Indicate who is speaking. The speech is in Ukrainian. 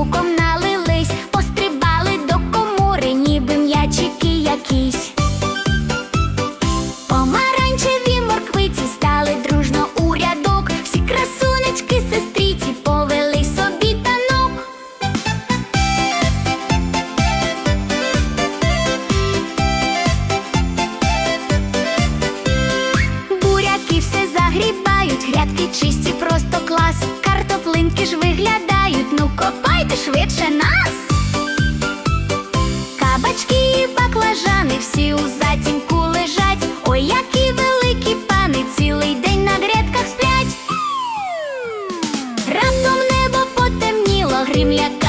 Speaker 1: люком налились, пострибали до комори, ніби м'ячики якісь. Помаранчеві морквиці стали дружно у рядок. Всі красунечки, сестриці повели собі танок. Буряки все загрібають, грядки чисті. грядках